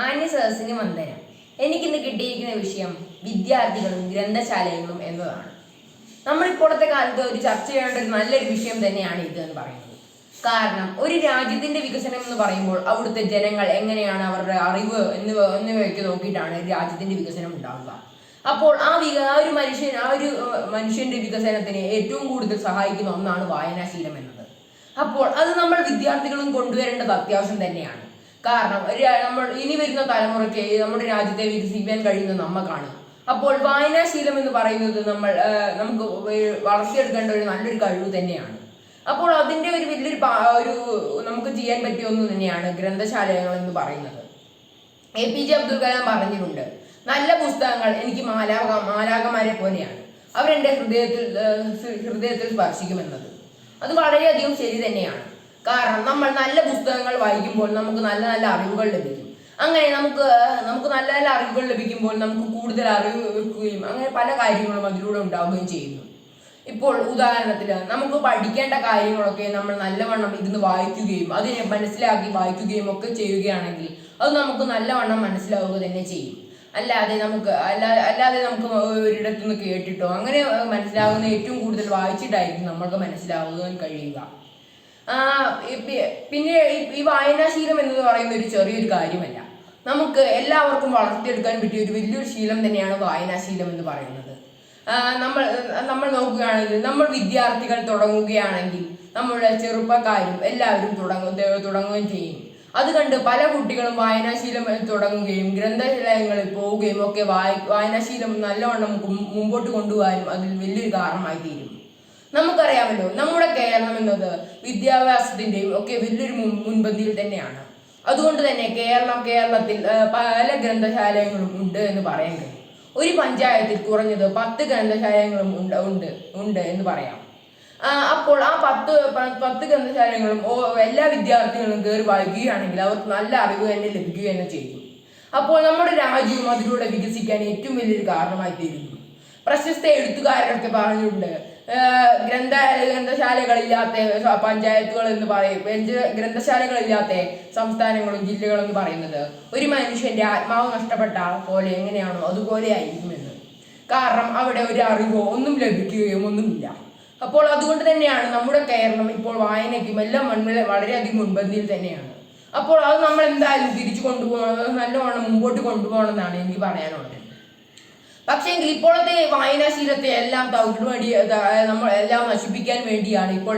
മാന്യ സദസ്സിന് വന്ദനം എനിക്കിന്ന് കിട്ടിയിരിക്കുന്ന വിഷയം വിദ്യാർത്ഥികളും ഗ്രന്ഥശാലകളും എന്നതാണ്. നമ്മൾ ഇപ്പോഴത്തെ കാലത്ത് ഒരു ചർച്ച ചെയ്യേണ്ട ഒരു നല്ലൊരു വിഷയം തന്നെയാണ് ഇത് എന്ന് പറയുന്നത്. കാരണം ഒരു രാജ്യത്തിന്റെ വികസനം എന്ന് പറയുമ്പോൾ അവിടുത്തെ ജനങ്ങൾ എങ്ങനെയാണ് അവരുടെ അറിവ് എന്നിവ എന്നിവയൊക്കെ നോക്കിയിട്ടാണ് രാജ്യത്തിന്റെ വികസനം ഉണ്ടാവുക. അപ്പോൾ ആ വിക ആ ഒരു മനുഷ്യൻ ആ ഒരു മനുഷ്യന്റെ വികസനത്തിന് ഏറ്റവും കൂടുതൽ സഹായിക്കുന്ന ഒന്നാണ് വായനാശീലം എന്നത്. അപ്പോൾ അത് നമ്മൾ വിദ്യാർത്ഥികളും കൊണ്ടുവരേണ്ടത് അത്യാവശ്യം തന്നെയാണ്. കാരണം നമ്മൾ ഇനി വരുന്ന തലമുറയ്ക്ക് നമ്മുടെ രാജ്യത്തെ വികസിപ്പിക്കാൻ കഴിയുന്നത് നമ്മക്കാണ് അപ്പോൾ വായനാശീലം എന്ന് പറയുന്നത് നമ്മൾ നമുക്ക് വളർത്തിയെടുക്കേണ്ട ഒരു നല്ലൊരു കഴിവ് തന്നെയാണ്. അപ്പോൾ അതിന്റെ ഒരു വലിയൊരു ഒരു നമുക്ക് ചെയ്യാൻ പറ്റിയ ഒന്ന് തന്നെയാണ് ഗ്രന്ഥശാലകൾ എന്ന് പറയുന്നത്. A P J Abdul Kalam പറഞ്ഞിട്ടുണ്ട് നല്ല പുസ്തകങ്ങൾ എനിക്ക് മാലാക മാലാകമാരെ പോലെയാണ്. അവരെന്റെ ഹൃദയത്തിൽ ഹൃദയത്തിൽ സ്പർശിക്കുമെന്നത്. അത് വളരെയധികം ശരി തന്നെയാണ്. കാരണം നമ്മൾ നല്ല പുസ്തകങ്ങൾ വായിക്കുമ്പോൾ നമുക്ക് നല്ല നല്ല അറിവുകൾ ലഭിക്കും. അങ്ങനെ നമുക്ക് നമുക്ക് നല്ല നല്ല അറിവുകൾ ലഭിക്കുമ്പോൾ നമുക്ക് കൂടുതൽ അറിവ് വെക്കുകയും അങ്ങനെ പല കാര്യങ്ങളും അതിലൂടെ ഉണ്ടാവുകയും ചെയ്യുന്നു. ഇപ്പോൾ ഉദാഹരണത്തിന് നമുക്ക് പഠിക്കേണ്ട കാര്യങ്ങളൊക്കെ നമ്മൾ നല്ലവണ്ണം ഇരുന്ന് വായിക്കുകയും അതിനെ മനസ്സിലാക്കി വായിക്കുകയും ഒക്കെ ചെയ്യുകയാണെങ്കിൽ അത് നമുക്ക് നല്ലവണ്ണം മനസ്സിലാവുക തന്നെ ചെയ്യും. അല്ലാതെ നമുക്ക് അല്ലാതെ അല്ലാതെ നമുക്ക് ഒരിടത്തുനിന്ന് കേട്ടിട്ടോ അങ്ങനെ മനസ്സിലാവുന്ന ഏറ്റവും കൂടുതൽ വായിച്ചിട്ടായിരിക്കും നമ്മൾക്ക് മനസ്സിലാവുവാൻ കഴിയുക. പിന്നെ ഈ- വായനാശീലം എന്ന് പറയുന്ന ഒരു ചെറിയൊരു കാര്യമല്ല. നമുക്ക് എല്ലാവർക്കും വളർത്തിയെടുക്കാൻ പറ്റിയ ഒരു വലിയൊരു ശീലം തന്നെയാണ് വായനാശീലം എന്ന് പറയുന്നത്. നമ്മൾ നമ്മൾ നോക്കുകയാണെങ്കിൽ നമ്മൾ വിദ്യാർത്ഥികൾ തുടങ്ങുകയാണെങ്കിൽ നമ്മുടെ ചെറുപ്പക്കാരും എല്ലാവരും തുടങ്ങും തുടങ്ങുകയും ചെയ്യും. അത് കണ്ട് പല കുട്ടികളും വായനാശീലം തുടങ്ങുകയും ഗ്രന്ഥാലയങ്ങളിൽ പോവുകയും ഒക്കെ വായ വായനാശീലം നല്ലവണ്ണം മുമ്പോട്ട് കൊണ്ടുപോകാനും അതിൽ വലിയൊരു കാരണമായി തീരും. നമുക്കറിയാമല്ലോ നമ്മുടെ കേരളം എന്നത് വിദ്യാഭ്യാസത്തിന്റെയും ഒക്കെ വലിയൊരു മുൻ- മുൻപന്തിയിൽ തന്നെയാണ്. അതുകൊണ്ട് തന്നെ കേരളം കേരളത്തിൽ പല ഗ്രന്ഥശാലകളും ഉണ്ട് എന്ന് പറയാൻ കഴിയും. ഒരു പഞ്ചായത്തിൽ കുറഞ്ഞത് പത്ത് ഗ്രന്ഥശാലകളും ഉണ്ട് ഉണ്ട് ഉണ്ട് എന്ന് പറയാം. അപ്പോൾ ആ പത്ത് പത്ത് ഗ്രന്ഥശാലകളും എല്ലാ വിദ്യാർത്ഥികളും കയറി വായിക്കുകയാണെങ്കിൽ അവർക്ക് നല്ല അറിവ് തന്നെ ലഭിക്കുക തന്നെ ചെയ്യും. അപ്പോൾ നമ്മുടെ രാജ്യവും അതിലൂടെ വികസിക്കാൻ ഏറ്റവും വലിയൊരു കാരണമായി തീരുന്നു പ്രശസ്ത എഴുത്തുകാരൊക്കെ പറഞ്ഞിട്ടുണ്ട് ഗ്രന്ഥ ഗ്രന്ഥശാലകളില്ലാത്ത പഞ്ചായത്തുകൾ എന്ന് പറയും. ഗ്രന്ഥ- ഗ്രന്ഥശാലകളില്ലാത്ത സംസ്ഥാനങ്ങളും ജില്ലകളും എന്ന് പറയുന്നത്? ഒരു മനുഷ്യന്റെ ആത്മാവ് നഷ്ടപ്പെട്ട പോലെ എങ്ങനെയാണോ അതുപോലെ ആയിരിക്കുമെന്ന് കാരണം അവിടെ ഒരു അറിവോ ഒന്നും ലഭിക്കുകയും ഒന്നുമില്ല. അപ്പോൾ അതുകൊണ്ട് തന്നെയാണ് നമ്മുടെ കേരളം ഇപ്പോൾ വായനയ്ക്കും എല്ലാം മണ്ണിൽ വളരെയധികം മുൻപന്തിയിൽ തന്നെയാണ്. അപ്പോൾ അത് നമ്മൾ എന്തായാലും തിരിച്ചു കൊണ്ടുപോകണം നല്ലവണ്ണം മുമ്പോട്ട് കൊണ്ടുപോകണം എന്നാണ് എനിക്ക് പറയാനുള്ളത്. പക്ഷേ ഇപ്പോഴത്തെ വായനാശീലത്തെ എല്ലാം തവിട് വേണ്ടി നമ്മൾ എല്ലാം നശിപ്പിക്കാൻ വേണ്ടിയാണ് ഇപ്പോൾ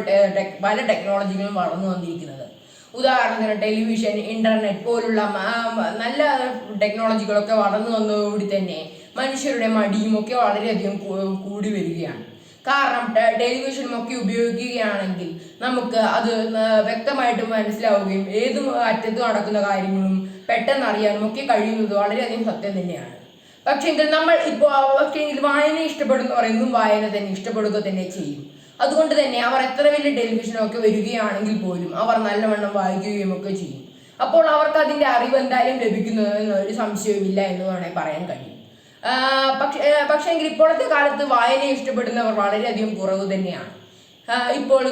പല ടെക്നോളജികളും വളർന്നു വന്നിരിക്കുന്നത്. ഉദാഹരണത്തിന് ടെലിവിഷൻ ഇന്റർനെറ്റ് പോലുള്ള നല്ല ടെക്നോളജികളൊക്കെ വളർന്നു വന്നതോടുകൂടി തന്നെ മനുഷ്യരുടെ മടിയും ഒക്കെ വളരെയധികം കൂടി വരികയാണ്. കാരണം ടെലിവിഷനും ഒക്കെ ഉപയോഗിക്കുകയാണെങ്കിൽ നമുക്ക് അത് വ്യക്തമായിട്ട് മനസ്സിലാവുകയും ഏത് അറ്റത്ത് നടക്കുന്ന കാര്യങ്ങളും പെട്ടെന്ന് അറിയാനും ഒക്കെ കഴിയുന്നത് വളരെയധികം സത്യം തന്നെയാണ്. പക്ഷെങ്കിൽ നമ്മൾ ഇപ്പോൾ പക്ഷെങ്കിൽ വായന ഇഷ്ടപ്പെടുന്നവർ എന്നും വായന തന്നെ ഇഷ്ടപ്പെടുക തന്നെ ചെയ്യും. അതുകൊണ്ട് തന്നെ അവർ എത്ര വലിയ ടെലിവിഷനൊക്കെ വരികയാണെങ്കിൽ പോലും അവർ നല്ലവണ്ണം വായിക്കുകയും ഒക്കെ ചെയ്യും. അപ്പോൾ അവർക്ക് അതിന്റെ അറിവ് എന്തായാലും ലഭിക്കുന്നതെന്ന് ഒരു സംശയവുമില്ല എന്ന് വേണമെങ്കിൽ പറയാൻ കഴിയും. പക്ഷേ പക്ഷേങ്കിൽ ഇപ്പോഴത്തെ കാലത്ത് വായന ഇഷ്ടപ്പെടുന്നവർ വളരെയധികം കുറവ് തന്നെയാണ്. ഇപ്പോൾ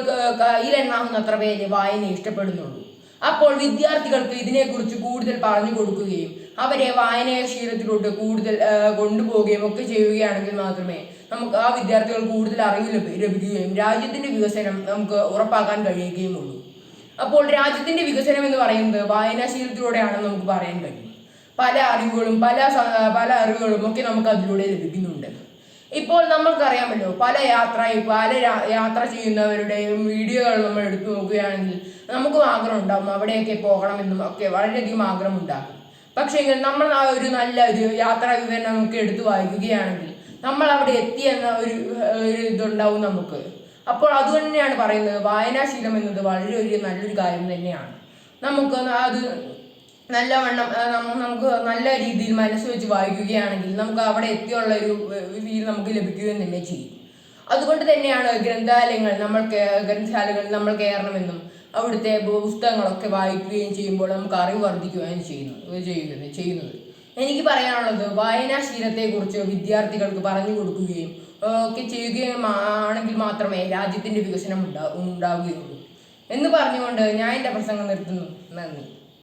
കയ്യിലെണ്ണാവുന്നത്ര പേര് വായന ഇഷ്ടപ്പെടുന്നുള്ളൂ. അപ്പോൾ വിദ്യാർത്ഥികൾക്ക് ഇതിനെക്കുറിച്ച് കൂടുതൽ പറഞ്ഞു കൊടുക്കുകയും അവരെ വായനാശീലത്തിലോട്ട് കൂടുതൽ കൊണ്ടുപോവുകയും ഒക്കെ ചെയ്യുകയാണെങ്കിൽ മാത്രമേ നമുക്ക് ആ വിദ്യാർത്ഥികൾ കൂടുതൽ അറിവ് ലഭി- ലഭിക്കുകയും രാജ്യത്തിന്റെ വികസനം നമുക്ക് ഉറപ്പാക്കാൻ കഴിയുകയും ഉള്ളൂ. അപ്പോൾ രാജ്യത്തിന്റെ വികസനം എന്ന് പറയുന്നത് വായനാശീലത്തിലൂടെയാണെന്ന് നമുക്ക് പറയാൻ കഴിയും. പല അറിവുകളും പല പല അറിവുകളും ഒക്കെ നമുക്ക് അതിലൂടെ ലഭിക്കുന്നുണ്ട്. ഇപ്പോൾ നമ്മൾക്കറിയാമല്ലോ പല യാത്ര പല യാത്ര ചെയ്യുന്നവരുടെയും വീഡിയോകൾ നമ്മൾ എടുത്തു നോക്കുകയാണെങ്കിൽ നമുക്കും ആഗ്രഹം ഉണ്ടാകും അവിടെയൊക്കെ പോകണമെന്നും ഒക്കെ വളരെയധികം ആഗ്രഹം ഉണ്ടാകും പക്ഷേ നമ്മൾ ആ ഒരു നല്ല ഒരു യാത്രാ വിവരണം നമുക്ക് എടുത്തു വായിക്കുകയാണെങ്കിൽ നമ്മൾ അവിടെ എത്തി എന്ന ഒരു ഒരു ഇതുണ്ടാവും നമുക്ക്. അപ്പോൾ അതുകൊണ്ട് തന്നെയാണ് പറയുന്നത് വായനാശീലം എന്നത് വളരെ ഒരു നല്ലൊരു കാര്യം തന്നെയാണ്. നമുക്ക് അത് നല്ലവണ്ണം നമുക്ക് നല്ല രീതിയിൽ മനസ്സ് വെച്ച് വായിക്കുകയാണെങ്കിൽ നമുക്ക് അവിടെ എത്തിയുള്ള ഒരു ഫീൽ നമുക്ക് ലഭിക്കുകയും തന്നെ ചെയ്യും. അതുകൊണ്ട് തന്നെയാണ് ഗ്രന്ഥാലയങ്ങൾ നമ്മൾ ഗ്രന്ഥശാലകൾ നമ്മൾ കയറണമെന്നും അവിടുത്തെ പുസ്തകങ്ങളൊക്കെ വായിക്കുകയും ചെയ്യുമ്പോൾ നമുക്ക് അറിവ് വർദ്ധിക്കുകയും ചെയ്യുന്നു ചെയ്യുന്നത് ചെയ്യുന്നത്. എനിക്ക് പറയാനുള്ളത് വായനാശീലത്തെക്കുറിച്ച് വിദ്യാർത്ഥികൾക്ക് പറഞ്ഞു കൊടുക്കുകയും ഒക്കെ ചെയ്യുകയും ആണെങ്കിൽ മാത്രമേ രാജ്യത്തിന്റെ വികസനം ഉണ്ടാ ഉണ്ടാവുകയുള്ളൂ. എന്ന് പറഞ്ഞുകൊണ്ട് ഞാൻ എന്റെ പ്രസംഗം നിർത്തുന്നു. നന്ദി.